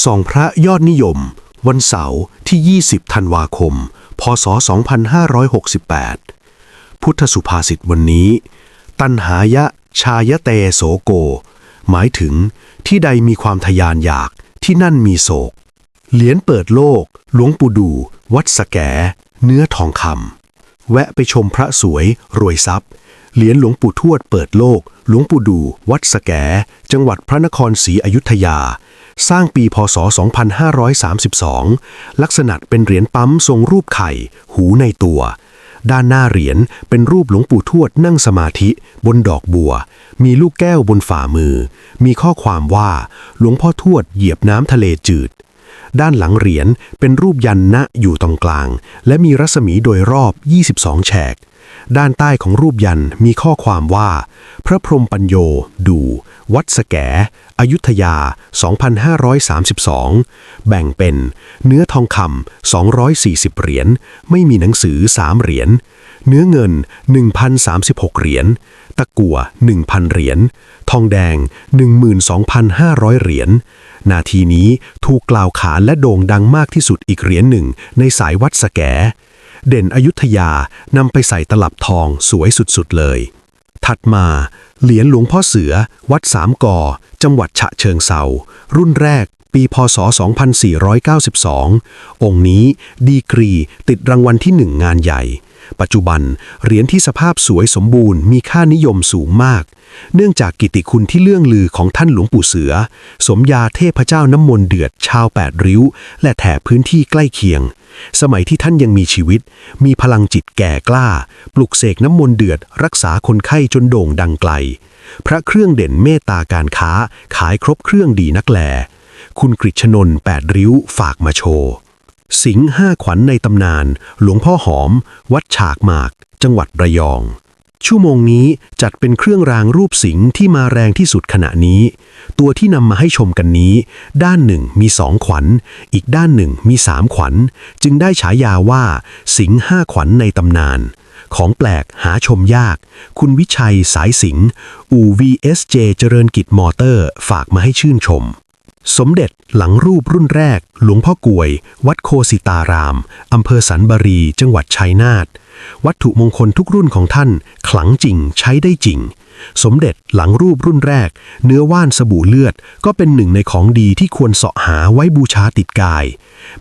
ส่องพระยอดนิยม วันเสาร์ที่ 20 ธันวาคม พศ 2568 พุทธสุภาษิตวันนี้ ตันหายะชายเตโสโก หมายถึงที่ใดมีความทยานอยากที่นั่นมีโศก เหรียญเปิดโลก หลวงปู่ดู วัดสแก เนื้อทองคำแวะไปชมพระสวย รวยทรัพย์ เหรียญหลวงปู่ทวดเปิดโลก หลวงปู่ดู วัดสแก จังหวัดพระนครศรีอยุธยา สร้างปีพศ 2532 ลักษณะเป็นเหรียญปั๊มทรงรูปไข่ หูในตัว ด้านหน้าเหรียญเป็นรูปหลวงปู่ทวดนั่งสมาธิ บนดอกบัว มีลูกแก้วบนฝ่ามือ มีข้อความว่า หลวงพ่อทวดเหยียบน้ำทะเลจืด ด้านหลังเหรียญเป็นรูปยันนะอยู่ตรงกลาง และมีรัศมีโดยรอบ 22 แฉก ด้านใต้ของรูปยันมีข้อความว่า พระพรหมปัญโย ดู วัดสแกอยุธยา 2532 แบ่งเป็น เนื้อทองคำ240 เหรียญ ไม่มีหนังสือ 3 เหรียญ เนื้อเงิน 1,036 เหรียญ ตะกั่ว 1,000 เหรียญ ทองแดง 12,500 เหรียญ นาทีนี้ถูกกล่าวขานและโด่งดังมากที่สุดอีกเหรียญหนึ่งในสายวัดสแก เด่นอยุธยานำไปใส่ตลับทองสวยสุดๆเลย ถัดมา เหรียญหลวงพ่อเสือ วัดสามกอ จังหวัดฉะเชิงเซารุ่นแรก ปีพศ 2492 องค์นี้ดีกรีติดรางวัลที่หนึ่งงานใหญ่ ปัจจุบันเหรียญที่สภาพสวยสมบูรณ์มีค่านิยมสูงมาก เนื่องจากกิติคุณที่เลื่องลือของท่านหลวงปู่เสือ สมยาเทพเจ้าน้ำมนต์เดือดชาวแปดริ้ว และแถบพื้นที่ใกล้เคียง สมัยที่ท่านยังมีชีวิต มีพลังจิตแก่กล้า ปลุกเสกน้ำมนต์เดือด รักษาคนไข้จนโด่งดังไกล พระเครื่องเด่นเมตตาการค้า ขายครบเครื่องดีนักแล คุณกฤษณนท์แปดริ้วฝากมาโชว์ สิงห้าขวัญในตำนาน หลวงพ่อหอม วัดฉากหมาก จังหวัดระยอง ชั่วโมงนี้จัดเป็นเครื่องรางรูปสิงห์ที่มาแรงที่สุดขณะนี้ ตัวที่นำมาให้ชมกันนี้ ด้านหนึ่งมีสองขวัญ อีกด้านหนึ่งมีสามขวัญ จึงได้ฉายาว่า สิงห้าขวัญในตำนาน ของแปลกหาชมยาก คุณวิชัยสายสิงห์อู VSJ เจริญกิจมอเตอร์ ฝากมาให้ชื่นชม สมเด็จหลังรูปรุ่นแรก หลวงพ่อกวย วัดโคสิตาราม อำเภอสันบารี จังหวัดชัยนาท วัตถุมงคลทุกรุ่นของท่าน ขลังจริงใช้ได้จริง สมเด็จหลังรูปรุ่นแรก เนื้อว่านสบู่เลือด ก็เป็นหนึ่งในของดีที่ควรเสาะหาไว้บูชาติดกาย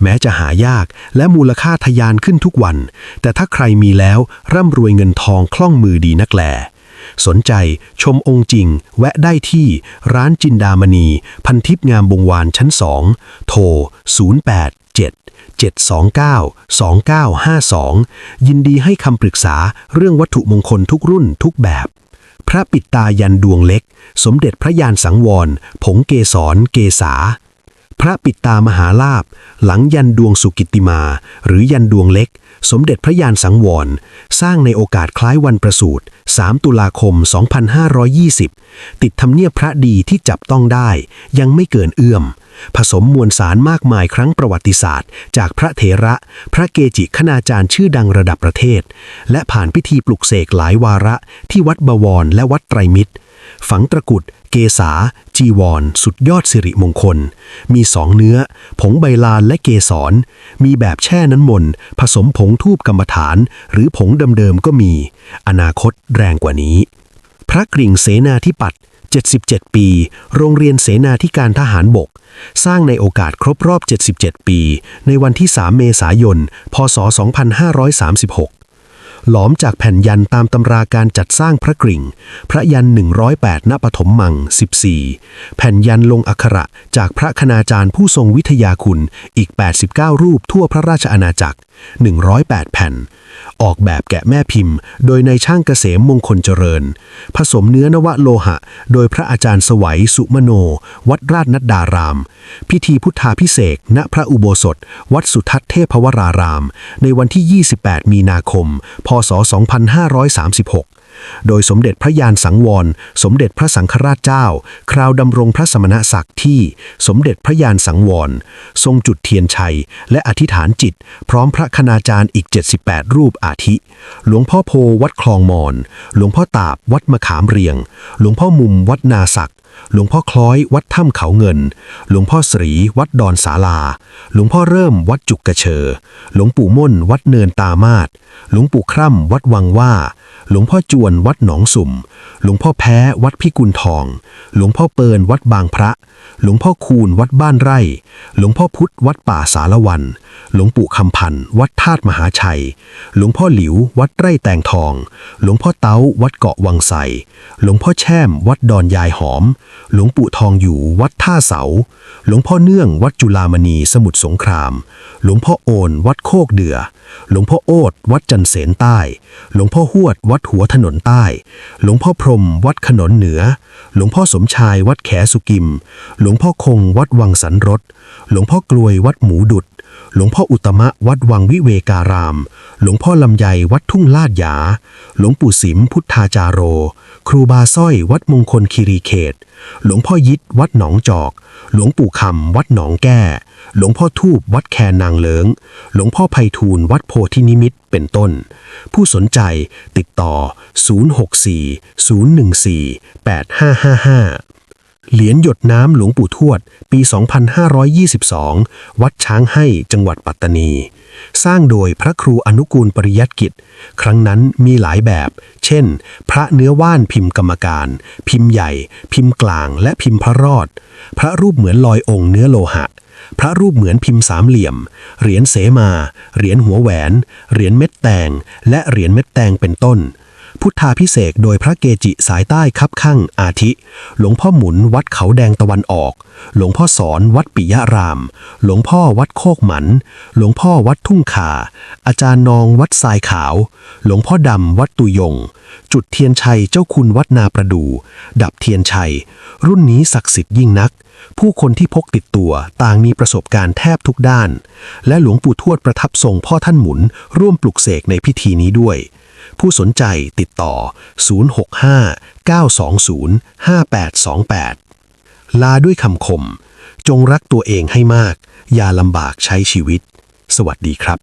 แม้จะหายากและมูลค่าทะยานขึ้นทุกวัน แต่ถ้าใครมีแล้วร่ำรวยเงินทองคล่องมือดีนักแล สนใจชมองค์จริง แวะได้ที่ร้านจินดามณี พันทิพย์งามบงวานชั้นสองโทร 087 729 2952 ยินดีให้คำปรึกษาเรื่องวัตถุมงคลทุกรุ่นทุกแบบ พระปิดตายันดวงเล็ก สมเด็จพระยานสังวร ผงเกสรเกษาพระปิดตามหาลาบ หลังยันดวงสุกิตติมา หรือยันดวงเล็ก สมเด็จพระยานสังวร สร้างในโอกาสคล้ายวันประสูติ 3 ตุลาคม 2520 ติดทำเนียบพระดีที่จับต้องได้ ยังไม่เกินเอื้อม ผสมมวลสารมากมายครั้งประวัติศาสตร์ จากพระเถระ พระเกจิคณาจารย์ชื่อดังระดับประเทศ และผ่านพิธีปลุกเสกหลายวาระที่วัดบวรและวัดไตรมิตร ฝังตะกุด เกษา จีวร สุดยอดสิริมงคล มีสองเนื้อ ผงใบลานและเกสร มีแบบแช่น้ำมนต์ผสมผงทูบกรรมฐาน หรือผงเดิมๆก็มี อนาคตแรงกว่านี้ พระกริ่งเสนาธิปัตย์77 ปี โรงเรียนเสนาธิการทหารบก สร้างในโอกาสครบรอบ 77 ปี ในวันที่ 3 เมษายน พศ 2536 หลอมจากแผ่นยันตามตำราการจัดสร้างพระกริ่ง พระยัน 108 ณปฐมมัง 14 แผ่นยันลงอักขระจากพระคณาจารย์ผู้ทรงวิทยาคุณอีก 89 รูปทั่วพระราชอาณาจักร 108 แผ่น ออกแบบแกะแม่พิมพ์ โดยในช่างเกษมมงคลเจริญ ผสมเนื้อนวโลหะ โดยพระอาจารย์สวัยสุมโน วัดราชนัดดาราม พิธีพุทธาพิเศษณพระอุโบสถ วัดสุทัศน์เทพวราราม ในวันที่ 28 มีนาคม พศ 2536 โดยสมเด็จพระยานสังวร สมเด็จพระสังฆราชเจ้า คราวดำรงพระสมณศักดิ์ที่สมเด็จพระยานสังวร ทรงจุดเทียนชัย และอธิษฐานจิต พร้อมพระคณาจารย์อีก 78 รูปอาทิ หลวงพ่อโพวัดคลองมอน หลวงพ่อตาบวัดมะขามเรียง หลวงพ่อมุมวัดนาศักดิ์ หลวงพ่อคล้อยวัดถ้ำเขาเงิน หลวงพ่อสรีวัดดอนสาลา หลวงพ่อเริ่มวัดจุกกระเชอ หลวงปู่ม่นวัดเนินตามาศหลวงปู่คร่ำวัดวังว่า หลวงพ่อจวนวัดหนองสุ่ม หลวงพ่อแพ้วัดพิกุลทอง หลวงพ่อเปิลวัดบางพระ หลวงพ่อคูณวัดบ้านไร่ หลวงพ่อพุทธวัดป่าสารวัน หลวงปู่คำพันธ์วัดธาตุมหาชัย หลวงพ่อหลิววัดไร่แตงทอง หลวงพ่อเต้าวัดเกาะวังไสหลวงพ่อแช่มวัดดอนยายหอมหลวงปู่ทองอยู่วัดท่าเสา หลวงพ่อเนื่องวัดจุลามณีสมุทรสงคราม หลวงพ่อโอนวัดโคกเดือ หลวงพ่อโอดวัดจันเสนใต้ หลวงพ่อหวดวัดหัวถนนใต้ หลวงพ่อพรหมวัดขนนเหนือ หลวงพ่อสมชายวัดแขสุกิม หลวงพ่อคงวัดวังสันรถ หลวงพ่อกลวยวัดหมูดุด หลวงพ่ออุตมะวัดวังวิเวการาม หลวงพ่อลำไยวัดทุ่งลาดยา หลวงปู่สิมพุทธาจาโร ครูบาสร้อยวัดมงคลคีรีเขต หลวงพ่อยิดวัดหนองจอก หลวงปู่คำวัดหนองแก้หลวงพ่อทูบวัดแคนนางเลิง หลวงพ่อไพฑูรย์วัดโพธินิมิตเป็นต้น ผู้สนใจติดต่อ 064 014 8555 เหรียญหยดน้ำหลวงปู่ทวด ปี 2522 วัดช้างให้จังหวัดปัตตานี สร้างโดยพระครูอนุกูลปริยัติกิจ ครั้งนั้นมีหลายแบบ เช่น พระเนื้อว่านพิมพ์กรรมการ พิมพ์ใหญ่ พิมพ์กลาง และพิมพ์พระรอด พระรูปเหมือนลอยองค์เนื้อโลหะ พระรูปเหมือนพิมพ์สามเหลี่ยม เหรียญเสมา เหรียญหัวแหวน เหรียญเม็ดแตง และเหรียญเม็ดแตงเป็นต้น พุทธาพิเศษโดยพระเกจิสายใต้คับข้างอาทิ หลวงพ่อหมุนวัดเขาแดงตะวันออก หลวงพ่อสอนวัดปิยราม หลวงพ่อวัดโคกหมัน หลวงพ่อวัดทุ่งขา อาจารย์นองวัดทรายขาว หลวงพ่อดำวัดตุยง จุดเทียนชัยเจ้าคุณวัดนาประดู ดับเทียนชัย รุ่นนี้ศักดิ์สิทธิ์ยิ่งนัก ผู้คนที่พกติดตัวต่างมีประสบการณ์แทบทุกด้าน และหลวงปู่ทวดประทับทรงพ่อท่านหมุนร่วมปลุกเสกในพิธีนี้ด้วย ผู้สนใจติดต่อ 065 920 5828 ลาด้วยคำคม จงรักตัวเองให้มาก อย่าลำบากใช้ชีวิต สวัสดีครับ